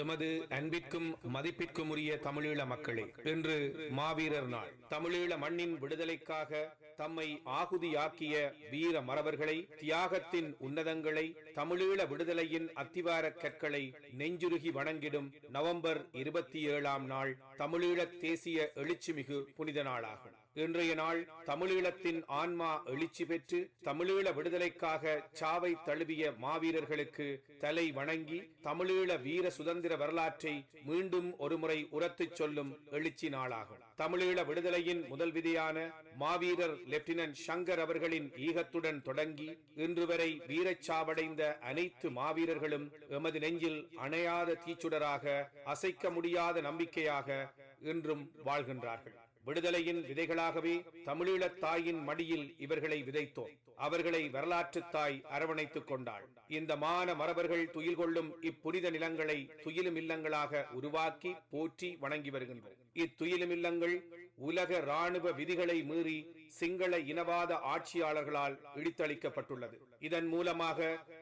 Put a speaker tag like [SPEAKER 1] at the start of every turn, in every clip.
[SPEAKER 1] எமது அன்பிற்கும் மதிப்பிற்கும் உரிய தமிழீழ மக்களே இன்று மாவீரர் நாள். தமிழீழ மண்ணின் விடுதலைக்காக தம்மை ஆகுதியாக்கிய வீர மறவர்களை தியாகத்தின் உன்னதங்களை தமிழீழ விடுதலையின் அத்திவார கற்களை நெஞ்சுருகி வணங்கிடும் நவம்பர் இருபத்தி ஏழாம் நாள் தமிழீழ தேசிய எழுச்சிமிகு புனித நாளாகும். இன்றைய நாள் தமிழீழத்தின் ஆன்மா எழுச்சி பெற்று தமிழீழ விடுதலைக்காக சாவை தழுவிய மாவீரர்களுக்கு தலை வணங்கி தமிழீழ வீர சுதந்திர வரலாற்றை மீண்டும் ஒருமுறை உரத்துச் சொல்லும் எழுச்சி நாளாகும். தமிழீழ விடுதலையின் முதல் விதியான மாவீரர் லெப்டினன்ட் சங்கர் அவர்களின் ஈகத்துடன் தொடங்கி இன்று வரை வீரச்சாவடைந்த அனைத்து மாவீரர்களும் எமது நெஞ்சில் அணையாத தீச்சுடராக அசைக்க முடியாத நம்பிக்கையாக இன்றும் வாழ்கின்றார்கள். விடுதலையின் விதைகளாகவே தமிழீழத் தாயின் மடியில் இவர்களை விதைத்தோம். அவர்களை வரலாற்று தாய் அரவணைத்துக் கொண்டாள். இந்த மான மரபர்கள் துயில் கொள்ளும் இப்புனித நிலங்களை துயிலும் இல்லங்களாக உருவாக்கி போற்றி வணங்கி வருகின்றோம். இத்துயிலும் இல்லங்கள் உலக ராணுவ விதிகளை மீறி சிங்கள இனவாத ஆட்சியாளர்களால் இடித்தளிக்கப்பட்டுள்ளது. இதன் மூலமாக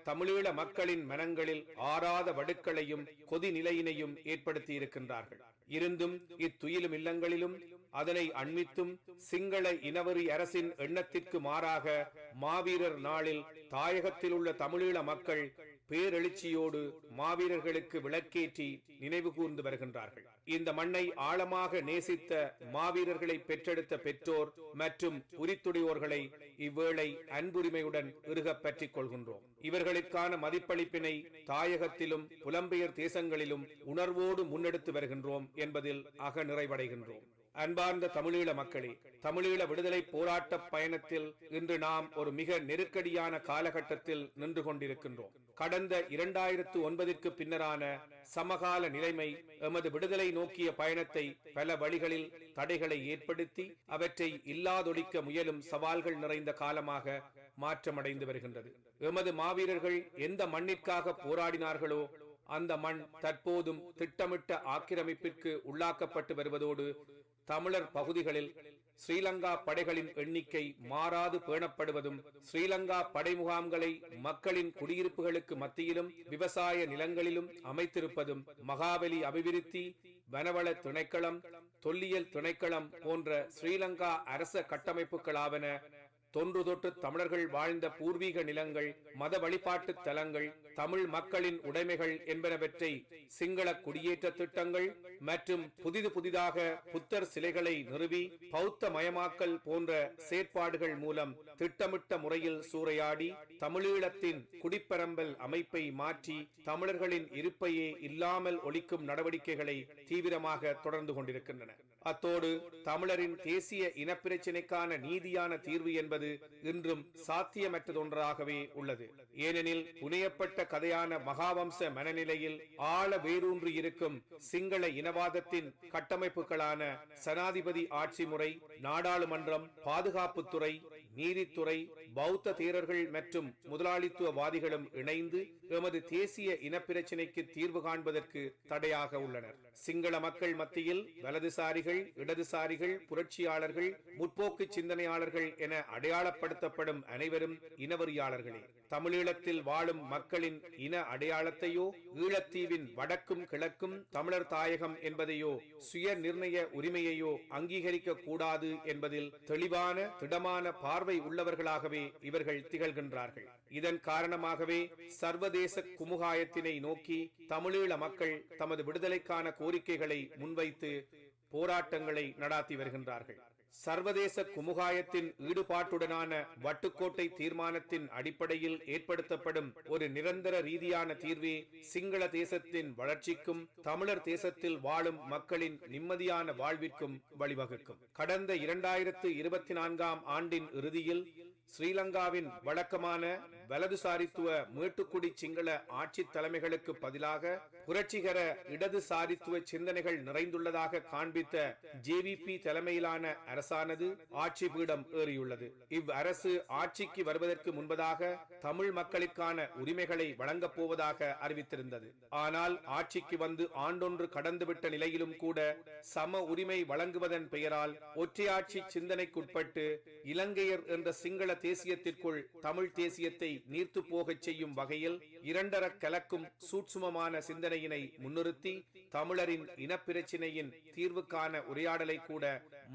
[SPEAKER 1] தமிழீழ மக்களின் மனங்களில் ஆறாத வடுக்களையும் கொதிநிலையினையும் ஏற்படுத்தி இருக்கின்றார்கள் இருந்தும் இத்துயிலும் இல்லங்களிலும் அதனை அண்மித்தும் சிங்கள இனவரி அரசின் எண்ணத்திற்கு மாறாக மாவீரர் நாளில் தாயகத்தில் உள்ள தமிழீழ மக்கள் பேரெழுச்சியோடு மாவீரர்களுக்கு விளக்கேற்றி நினைவு கூர்ந்து வருகின்றார்கள். இந்த மண்ணை ஆழமாக நேசித்த மாவீரர்களை பெற்றெடுத்த பெற்றோர் மற்றும் உரித்துடையோர்களை இவ்வேளை அன்புரிமையுடன் இறுகப் பற்றிக் கொள்கின்றோம். இவர்களுக்கான மதிப்பளிப்பினை தாயகத்திலும் புலம்பெயர் தேசங்களிலும் உணர்வோடு முன்னெடுத்து வருகின்றோம் என்பதில் அக நிறைவடைகின்றோம் அன்பார்ந்த தமிழீழ மக்களே தமிழீழ விடுதலை போராட்ட பயணத்தில் இன்று நாம் ஒரு மிக நெருக்கடியான காலகட்டத்தில் நின்று கொண்டிருக்கின்றோம். கடந்த இரண்டாயிரத்து ஒன்பதிற்கு பின்னரான சமகால நிலைமை எமது விடுதலை நோக்கிய பயணத்தை பல வழிகளில் தடைகளை ஏற்படுத்தி அவற்றை இல்லாதொழிக்க முயலும் சவால்கள் நிறைந்த காலமாக மாற்றமடைந்து வருகின்றது. எமது மாவீரர்கள் எந்த மண்ணிற்காக போராடினார்களோ அந்த மண் தற்போதும் திட்டமிட்ட ஆக்கிரமிப்பிற்கு உள்ளாக்கப்பட்டு வருவதோடு தமிழர் பகுதிகளில் ஸ்ரீலங்கா படைகளின் எண்ணிக்கை மாறாது பேணப்படுவதும் ஸ்ரீலங்கா படை முகாம்களை மக்களின் குடியிருப்புகளுக்கு மத்தியிலும் விவசாய நிலங்களிலும் அமைத்திருப்பதும் மகாவலி அபிவிருத்தி வனவள திணைக்களம் தொல்லியல் திணைக்களம் போன்ற ஸ்ரீலங்கா அரச கட்டமைப்புகளாவன தொன்று தொட்டு தமிழர்கள் வாழ்ந்த பூர்வீக நிலங்கள் மத வழிபாட்டு தலங்கள் தமிழ் மக்களின் உடைமைகள் என்பனவற்றை சிங்கள குடியேற்ற திட்டங்கள் மற்றும் புதிது புதிதாக புத்தர் சிலைகளை நிறுவி பௌத்த மயமாக்கல் போன்ற செயற்பாடுகள் மூலம் திட்டமிட்ட முறையில் சூறையாடி தமிழீழத்தின் குடிப்பரம்பல் அமைப்பை மாற்றி தமிழர்களின் இருப்பையே இல்லாமல் ஒழிக்கும் நடவடிக்கைகளை தீவிரமாக தொடர்ந்து கொண்டிருக்கின்றன. அத்தோடு தமிழரின் தேசிய இனப்பிரச்சினைக்கான நீதியான தீர்வு என்பது இன்றும் சாத்தியமற்றதொன்றாகவே உள்ளது. ஏனெனில் புனையப்பட்ட கதையான மகாவம்ச மனநிலையில் ஆழ வேரூன்றி இருக்கும் சிங்கள இனவாதத்தின் கட்டமைப்புகளான சனாதிபதி ஆட்சி முறை நாடாளுமன்றம் பாதுகாப்புத்துறை நீதித்துறை பௌத்த தீரர்கள் மற்றும் முதலாளித்துவவாதிகளும் இணைந்து எமது தேசிய இனப்பிரச்சினைக்கு தீர்வு காண்பதற்கு தடையாக உள்ளனர். சிங்கள மக்கள் மத்தியில் வலதுசாரிகள் இடதுசாரிகள் புரட்சியாளர்கள் முற்போக்கு சிந்தனையாளர்கள் என அடையாளப்படுத்தப்படும் அனைவரும் இனவெறியாளர்களே. தமிழீழத்தில் வாழும் மக்களின் இன அடையாளத்தையோ ஈழத்தீவின் வடக்கும் கிழக்கும் தமிழர் தாயகம் என்பதையோ சுய நிர்ணய உரிமையையோ அங்கீகரிக்க கூடாது என்பதில் தெளிவான திடமான பார்வை உள்ளவர்களாகவே இவர்கள் திகழ்கின்றார்கள். இதன் காரணமாகவே சர்வதேச குமுகாயத்தினை நோக்கி தமிழீழ மக்கள் தமது விடுதலைக்கான கோரிக்கைகளை முன்வைத்து போராட்டங்களை நடாத்தி வருகின்றார்கள். சர்வதேச குமுகாயத்தின் ஈடுபாட்டுடனான வட்டுக்கோட்டை தீர்மானத்தின் அடிப்படையில் ஏற்படுத்தப்படும் ஒரு நிரந்தர ரீதியான தீர்வே சிங்கள தேசத்தின் வளர்ச்சிக்கும் தமிழர் தேசத்தில் வாழும் மக்களின் நிம்மதியான வாழ்விற்கும் வழிவகுக்கும். கடந்த இரண்டாயிரத்து இருபத்தி நான்காம் ஆண்டின் இறுதியில் ஸ்ரீலங்காவின் வழக்கமான வலதுசாரித்துவ மேட்டுக்குடி சிங்கள ஆட்சி தலைமைகளுக்கு பதிலாக புரட்சிகர இடதுசாரித்துவ சிந்தனைகள் நிறைந்துள்ளதாக காண்பித்த ஜேவிபி தலைமையிலான அரசானது ஆட்சி பீடம் ஏறியுள்ளது. இவ் அரசு ஆட்சிக்கு வருவதற்கு முன்பதாக தமிழ் மக்களுக்கான உரிமைகளை வழங்கப் போவதாக அறிவித்திருந்தது. ஆனால் ஆட்சிக்கு வந்து ஆண்டொன்று கடந்துவிட்ட நிலையிலும் கூட சம உரிமை வழங்குவதன் பெயரால் ஒற்றையாட்சி சிந்தனைக்குட்பட்டு இலங்கையர் என்ற சிங்கள தேசியத்திற்குள் தமிழ் தேசியத்தை நீர்த்து போகச் செய்யும் வகையில் இரண்டர கலக்கும் சூட்சுமமான சிந்தனை சிந்தனையினை முன்னிறுத்தி தமிழரின் இனப்பிரச்சினையின் தீர்வுக்கான உரையாடலை கூட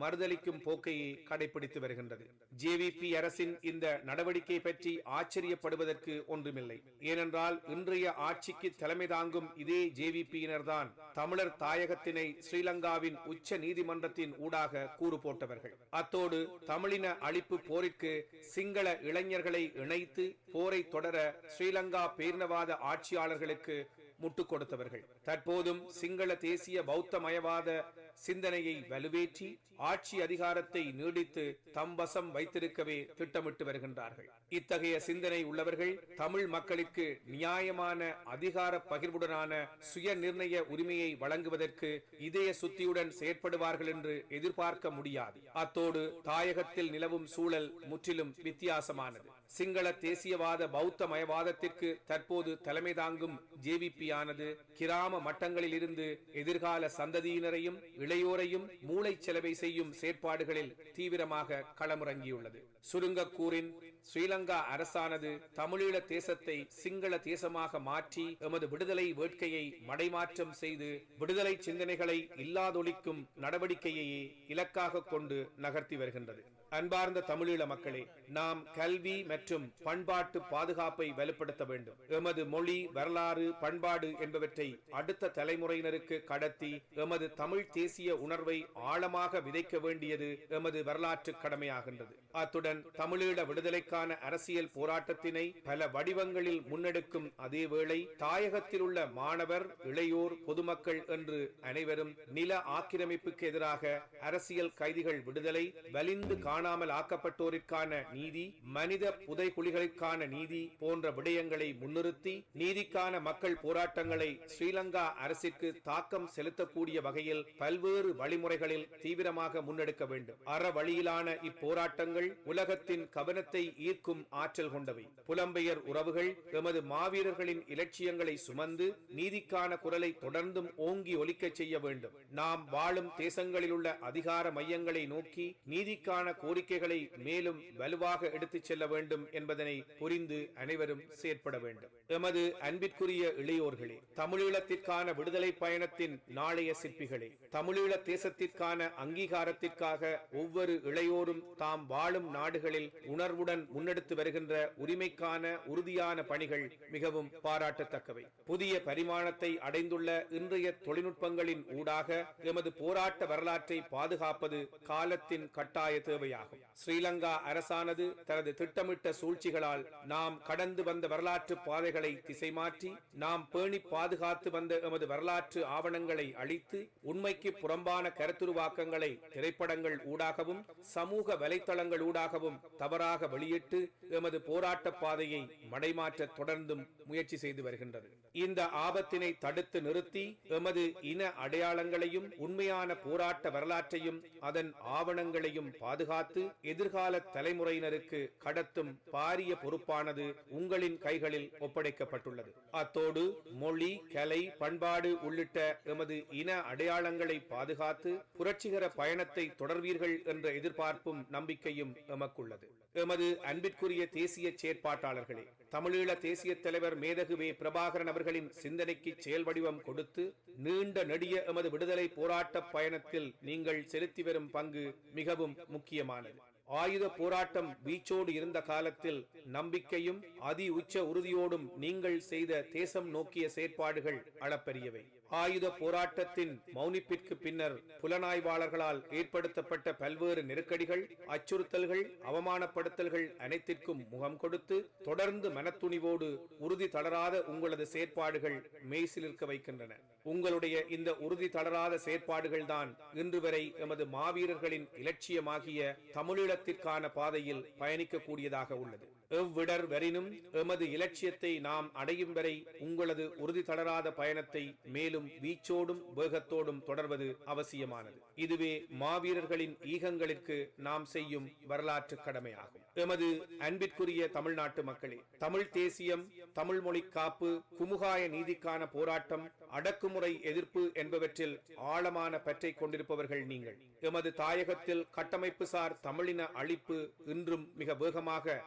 [SPEAKER 1] மறுதலிக்கும் போக்கையை கடைபிடித்து வருகின்றது. ஜேவிபி அரசின் இந்த நடவடிக்கை பற்றி ஆச்சரியப்படுவதற்கு ஒன்றுமில்லை. ஏனென்றால் இன்றைய ஆட்சிக்கு தலைமை தாங்கும் இதே ஜேவிபியினர்தான் தமிழர் தாயகத்தினை ஸ்ரீலங்காவின் உச்ச நீதிமன்றத்தின் ஊடாக கூறு போட்டவர்கள் அத்தோடு தமிழின அழிப்பு போரிற்கு சிங்கள இளைஞர்களை இணைத்து போரை தொடர ஸ்ரீலங்கா பேரினவாத ஆட்சியாளர்களுக்கு முட்டுக் கொடுத்தவர்கள் தற்போதும் சிங்கள தேசிய பௌத்தமயவாத சிந்தனையை வலுவேற்றி ஆட்சி அதிகாரத்தை நீடித்து தம் வசம் வைத்திருக்கவே திட்டமிட்டு வருகின்றார்கள். இத்தகைய சிந்தனை உள்ளவர்கள் தமிழ் மக்களுக்கு நியாயமான அதிகார பகிர்வுடனான சுய நிர்ணய உரிமையை வழங்குவதற்கு இதய சுத்தியுடன் செயற்படுவார்கள் என்று எதிர்பார்க்க முடியாது. அத்தோடு தாயகத்தில் நிலவும் சூழல் முற்றிலும் வித்தியாசமானது. சிங்கள தேசியவாத பௌத்த மயவாதத்திற்கு தற்போது தலைமை தாங்கும் ஜேவிபியானது கிராம மட்டங்களில் இருந்து எதிர்கால சந்ததியினரையும் இளையோரையும் மூளை செலவை செய்யும் செயற்பாடுகளில் தீவிரமாக களமிறங்கியுள்ளது. சுருங்கக்கூறின் ஸ்ரீலங்கா அரசானது தமிழீழ தேசத்தை சிங்கள தேசமாக மாற்றி எமது விடுதலை வேட்கையை மடைமாற்றம் செய்து விடுதலை சிந்தனைகளை இல்லாதொழிக்கும் நடவடிக்கையையே இலக்காக கொண்டு நகர்த்தி வருகின்றது. அன்பார்ந்த தமிழீழ மக்களே நாம் கல்வி மற்றும் பண்பாட்டு பாதுகாப்பை வலுப்படுத்த வேண்டும். எமது மொழி வரலாறு பண்பாடு என்பவற்றை அடுத்த தலைமுறையினருக்கு கடத்தி எமது தமிழ் தேசிய உணர்வை ஆழமாக விதைக்க வேண்டியது எமது வரலாற்று கடமையாகின்றது. அத்துடன் தமிழீழ விடுதலைக்கான அரசியல் போராட்டத்தினை பல வடிவங்களில் முன்னெடுக்கும் அதேவேளை தாயகத்தில் உள்ள மாணவர் இளையோர் பொதுமக்கள் என்று அனைவரும் நில ஆக்கிரமிப்புக்கு எதிராக அரசியல் கைதிகள் விடுதலை வலிந்து காணாமல் ஆக்கப்பட்டோருக்கான நீதி மனித புதைகுழிகளுக்கான நீதி போன்ற விடயங்களை முன்னிறுத்தி நீதிக்கான மக்கள் போராட்டங்களை ஸ்ரீலங்கா அரசிற்கு தாக்கம் செலுத்தக்கூடிய வகையில் பல்வேறு வழிமுறைகளில் தீவிரமாக முன்னெடுக்க வேண்டும். அற வழியிலான இப்போராட்டங்கள் உலகத்தின் கவனத்தை ஈர்க்கும் ஆற்றல் கொண்டவை. புலம்பெயர் உறவுகள் எமது மாவீரர்களின் இலட்சியங்களை சுமந்து நீதிக்கான குரலை தொடர்ந்தும் ஓங்கி ஒலிக்கச் செய்ய வேண்டும். நாம் வாழும் தேசங்களில் உள்ள அதிகார மையங்களை நோக்கி நீதிக்கான கோரிக்கைகளை மேலும் வலுவாக எடுத்துச் செல்ல வேண்டும் என்பதனை புரிந்து அனைவரும் செயற்பட வேண்டும். எமது அன்பிற்குரிய இளையோர்களே தமிழீழத்திற்கான விடுதலை பயணத்தின் நாளைய சிற்பிகளே தமிழீழ தேசத்திற்கான அங்கீகாரத்திற்காக ஒவ்வொரு இளையோரும் தாம் வாழும் நாடுகளில் உணர்வுடன் முன்னெடுத்து வருகின்ற உரிமைக்கான உறுதியான பணிகள் மிகவும் பாராட்டத்தக்கவை. புதிய பரிமாணத்தை அடைந்துள்ள இன்றைய தொழில்நுட்பங்களின் ஊடாக எமது போராட்ட வரலாற்றை பாதுகாப்பது காலத்தின் கட்டாய தேவையாகும். ஸ்ரீலங்கா அரசானது தனது திட்டமிட்ட சூழ்ச்சிகளால் நாம் கடந்து வந்த வரலாற்று பாதைகளை திசை மாற்றி நாம் பேணி பாதுகாத்து வந்த எமது வரலாற்று ஆவணங்களை அழித்து உண்மைக்கு புறம்பான கருத்துருவாக்கங்களை திரைப்படங்கள் ஊடாகவும் சமூக வலைத்தளங்கள் ஊடாகவும் தவறாக வெளியிட்டு எமது போராட்ட பாதையை மடைமாற்ற தொடர்ந்தும் முயற்சி செய்து வருகின்றது. இந்த ஆபத்தினை தடுத்து நிறுத்தி எமது இன அடையாளங்களையும் உண்மையான போராட்ட வரலாற்றையும் அதன் ஆவணங்களையும் பாதுகாத்து எதிர்கால தலைமுறையினருக்கு கடத்தும் பாரிய பொறுப்பானது உங்களின் கைகளில் ஒப்படைக்கப்பட்டுள்ளது. அத்தோடு மொழி கலை பண்பாடு உள்ளிட்ட எமது இன அடையாளங்களை பாதுகாத்து புரட்சிகர பயணத்தை தொடர்வீர்கள் என்ற எதிர்பார்ப்பும் நம்பிக்கையும் எமக்குள்ளது. எமது அன்பிற்குரிய தேசிய செயற்பாட்டாளர்களே தமிழீழ தேசிய தலைவர் மேதகுவே பிரபாகரன் அவர்களின் சிந்தனைக்கு செயல் வடிவம் கொடுத்து நீண்ட நெடிய எமது விடுதலை போராட்ட பயணத்தில் நீங்கள் செலுத்தி வரும் பங்கு மிகவும் முக்கியமானது. ஆயுத போராட்டம் வீச்சோடு இருந்த காலத்தில் நம்பிக்கையும் அதி உச்ச உறுதியோடும் நீங்கள் செய்த தேசம் நோக்கிய செயற்பாடுகள் அளப்பரியவை. ஆயுத போராட்டத்தின் மௌனிப்பிற்கு பின்னர் புலனாய்வாளர்களால் ஏற்படுத்தப்பட்ட பல்வேறு நெருக்கடிகள் அச்சுறுத்தல்கள் அவமானப்படுத்தல்கள் அனைத்திற்கும் முகம் கொடுத்து தொடர்ந்து மனத்துணிவோடு உறுதி தளராத உங்களது செயற்பாடுகள் மெய்சிலிருக்க வைக்கின்றன. உங்களுடைய இந்த உறுதி தளராத செயற்பாடுகள் தான் இன்று வரை எமது மாவீரர்களின் இலட்சியமாகிய தமிழீழத்திற்கான பாதையில் பயணிக்கக்கூடியதாக உள்ளது. எவ்விடர் வரினும் எமது இலட்சியத்தை நாம் அடையும் வரை உங்களது உறுதி தளராத பயணத்தை மேலும் வீச்சோடும் வேகத்தோடும் தொடர்வது அவசியமானது. இதுவே மாவீரர்களின் ஈகங்களிற்கு நாம் செய்யும் வரலாற்று கடமையாகும். எமது அன்பிற்குரிய தமிழ்நாட்டு மக்களே தமிழ் தேசியம் தமிழ் மொழி காப்பு குமுகாய நீதிக்கான போராட்டம் அடக்குமுறை எதிர்ப்பு என்பவற்றில் ஆழமான பற்றை கொண்டிருப்பவர்கள் நீங்கள். எமது தாயகத்தில் கட்டமைப்பு சார் தமிழின அழிப்பு இன்றும் மிக வேகமாக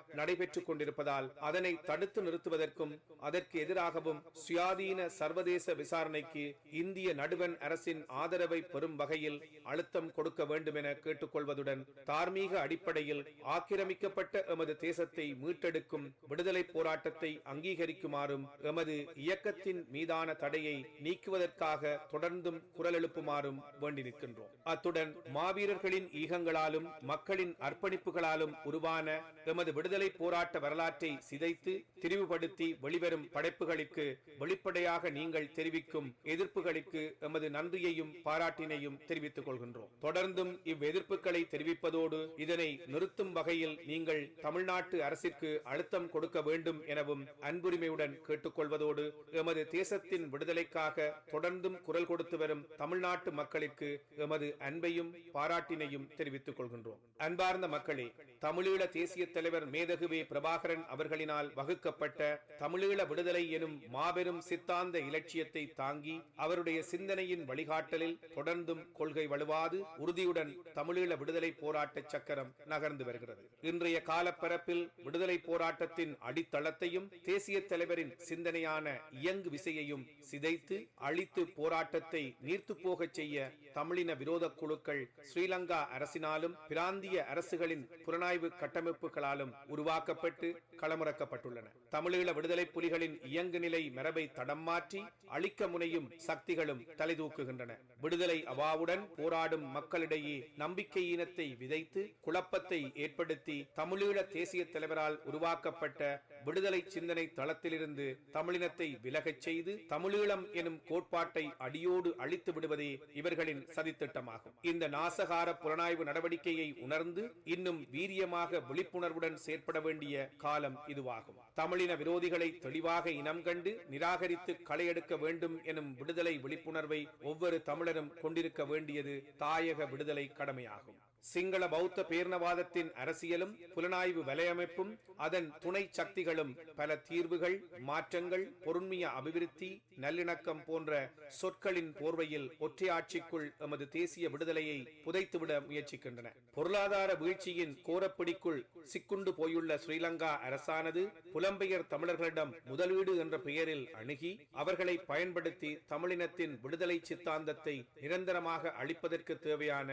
[SPEAKER 1] நடைபெற்றுக் கொண்டிருப்பதால் அதனை தடுத்து நிறுத்துவதற்கும் அதற்கு எதிராகவும் சுயாதீன சர்வதேச விசாரணைக்கு இந்திய நடுவன் அரசின் ஆதரவை பெறும் வகையில் அழுத்தம் கொடுக்க வேண்டும் என கேட்டுக்கொள்வதுடன் தார்மீக அடிப்படையில் ஆக்கிரமிக்கப்பட்ட எமது தேசத்தை மீட்டெடுக்கும் விடுதலை போராட்டத்தை அங்கீகரிக்குமாறும் எமது இயக்கத்தின் மீதான தடையை நீக்குவதற்காக தொடர்ந்தும் குரல் எழுப்புமாறும் வேண்டி நிற்கின்றோம் அத்துடன் மாவீரர்களின் ஈகங்களாலும் மக்களின் அர்ப்பணிப்புகளாலும் உருவான எமது விடுதலை போராட்ட வரலாற்றை சிதைத்து திரிவுபடுத்தி வெளிவரும் படைப்புகளுக்கு வெளிப்படையாக நீங்கள் தெரிவிக்கும் எதிர்ப்புகளுக்கு எமது நன்றியையும் பாராட்டினையும் தெரிவித்துக் கொள்கின்றோம். தொடர்ந்தும் இவ்வெதிர்ப்புகளை தெரிவிப்பதோடு இதனை நிறுத்தும் வகையில் நீங்கள் தமிழ்நாட்டு அரசிற்கு அழுத்தம் கொடுக்க வேண்டும் எனவும் அன்புரிமையுடன் கேட்டுக்கொள்வதோடு எமது தேசத்தின் விடுதலைக்காக தொடர்ந்தும் குரல் கொடுத்து வரும் தமிழ்நாட்டு மக்களுக்கு எமது அன்பையும் பாராட்டினையும் தெரிவித்துக் கொள்கின்றோம். அன்பார்ந்த மக்களே தமிழீழ தேசிய தலைவர் மேதகுவே பிரபாகரன் அவர்களினால் வகுக்கப்பட்ட தமிழீழ விடுதலை எனும் மாபெரும் சித்தாந்த இலட்சியத்தை தாங்கி அவருடைய சிந்தனையின் வழிகாட்டலில் தொடர்ந்தும் கொள்கை வலுவாது உறுதியுடன் தமிழீழ விடுதலை போராட்ட சக்கரம் நகர்ந்து வருகிறது. இன்றைய காலப்பரப்பில் விடுதலை போராட்டத்தின் அடித்தளத்தையும் தேசிய தலைவரின் சிந்தனையான இயங்கு விசையையும் சிதைத்து அழித்து போராட்டத்தை நீர்த்து போகச் செய்ய தமிழின விரோத குழுக்கள் ஸ்ரீலங்கா அரசினாலும் பிராந்திய அரசுகளின் புலனாய்வு கட்டமைப்புகளாலும் உருவாக்கப்பட்டு களமிறக்கப்பட்டுள்ளன. தமிழீழ விடுதலை புலிகளின் இயங்கு நிலை மரபை தடம் மாற்றி அழிக்க முனையும் சக்திகளும் தலைதூக்குகின்றன. விடுதலை அவாவுடன் போராடும் மக்களிடையே நம்பிக்கையீனத்தை விதைத்து குழப்பத்தை ஏற்படுத்தி தமிழீழ தேசிய தலைவரால் உருவாக்கப்பட்ட விடுதலை சிந்தனை தளத்திலிருந்து தமிழினத்தை விலகச் செய்து தமிழீழம் எனும் கோட்பாட்டை அடியோடு அழித்து விடுவதே இவர்களின் சதித்திட்டமாகும். இந்த நாசகார புலனாய்வு நடவடிக்கையை உணர்ந்து இன்னும் வீரியமாக விழிப்புணர்வுடன் செயற்பட வேண்டிய காலம் இதுவாகும். தமிழின விரோதிகளை தெளிவாக இனம் கண்டு நிராகரித்து களையெடுக்க வேண்டும் எனும் விடுதலை விழிப்புணர்வை ஒவ்வொரு தமிழரும் கொண்டிருக்க வேண்டியது தாயக விடுதலை கடமையாகும். சிங்கள பௌத்த பேர்ணவாதத்தின் அரசியலும் புலனாய்வு வலையமைப்பும் அதன் துணை சக்திகளும் பல தீர்வுகள் மாற்றங்கள் பொருண்மைய அபிவிருத்தி நல்லிணக்கம் போன்ற சொற்களின் போர்வையில் ஒற்றையாட்சிக்குள் எமது தேசிய விடுதலையை புதைத்துவிட முயற்சிக்கின்றன. பொருளாதார வீழ்ச்சியின் கோரப்பிடிக்குள் சிக்குண்டு போயுள்ள ஸ்ரீலங்கா அரசானது புலம்பெயர் தமிழர்களிடம் முதலீடு என்ற பெயரில் அணுகி அவர்களை பயன்படுத்தி தமிழினத்தின் விடுதலை சித்தாந்தத்தை நிரந்தரமாக அளிப்பதற்கு தேவையான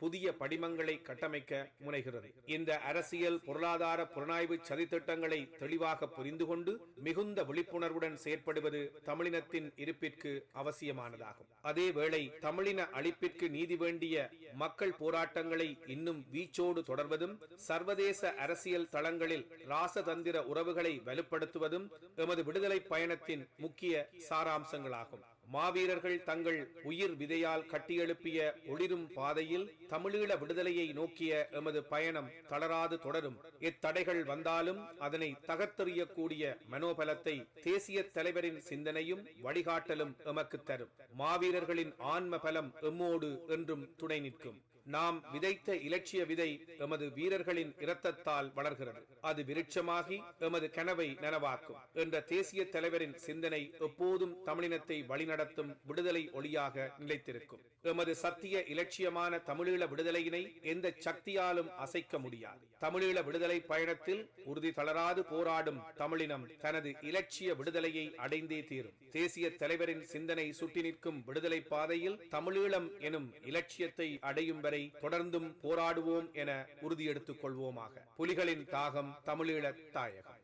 [SPEAKER 1] புதிய படிமங்களை கட்டமைக்க முனைகிறது. இந்த அரசியல் பொருளாதார புலனாய்வு சதித்திட்டங்களை தெளிவாக புரிந்து கொண்டு மிகுந்த விழிப்புணர்வுடன் செயற்படுவது தமிழினத்தின் இருப்பிற்கு அவசியமானதாகும். அதேவேளை தமிழின அழிப்பிற்கு நீதி வேண்டிய மக்கள் போராட்டங்களை இன்னும் வீச்சோடு தொடர்வதும் சர்வதேச அரசியல் தளங்களில் ராசதந்திர உறவுகளை வலுப்படுத்துவதும் எமது விடுதலை பயணத்தின் முக்கிய சாராம்சங்களாகும். மாவீரர்கள் தங்கள் உயிர் விதையால் கட்டியெழுப்பிய ஒளிரும் பாதையில் தமிழீழ விடுதலையை நோக்கிய எமது பயணம் தளராது தொடரும். எத்தடைகள் வந்தாலும் அதனை தகர்த்தெறியக்கூடிய மனோபலத்தை தேசிய தலைவரின் சிந்தனையும் வழிகாட்டலும் எமக்கு தரும். மாவீரர்களின் ஆன்ம பலம் எம்மோடு என்றும் துணை நிற்கும். நாம் விதைத்த இலட்சிய விதை எமது வீரர்களின் இரத்தத்தால் வளர்கிறது. அது விருட்சமாகி எமது கனவை நனவாக்கும் என்ற தேசிய தலைவரின் சிந்தனை எப்போதும் தமிழினத்தை வழிநடத்தும் விடுதலை ஒளியாக நிலைத்திருக்கும். எமது சத்திய இலட்சியமான தமிழீழ விடுதலையினை எந்த சக்தியாலும் அசைக்க முடியாது. தமிழீழ விடுதலை பயணத்தில் உறுதி தளராது போராடும் தமிழினம் தனது இலட்சிய விடுதலையை அடைந்தே தீரும். தேசிய தலைவரின் சிந்தனை சுட்டி நிற்கும் விடுதலை பாதையில் தமிழீழம் எனும் இலட்சியத்தை அடையும் வரை வரை தொடர்ந்தும் போராடுவோம் என உறுதியெடுத்துக் கொள்வோமாக. புலிகளின் தாகம் தமிழீழ தாயகம்.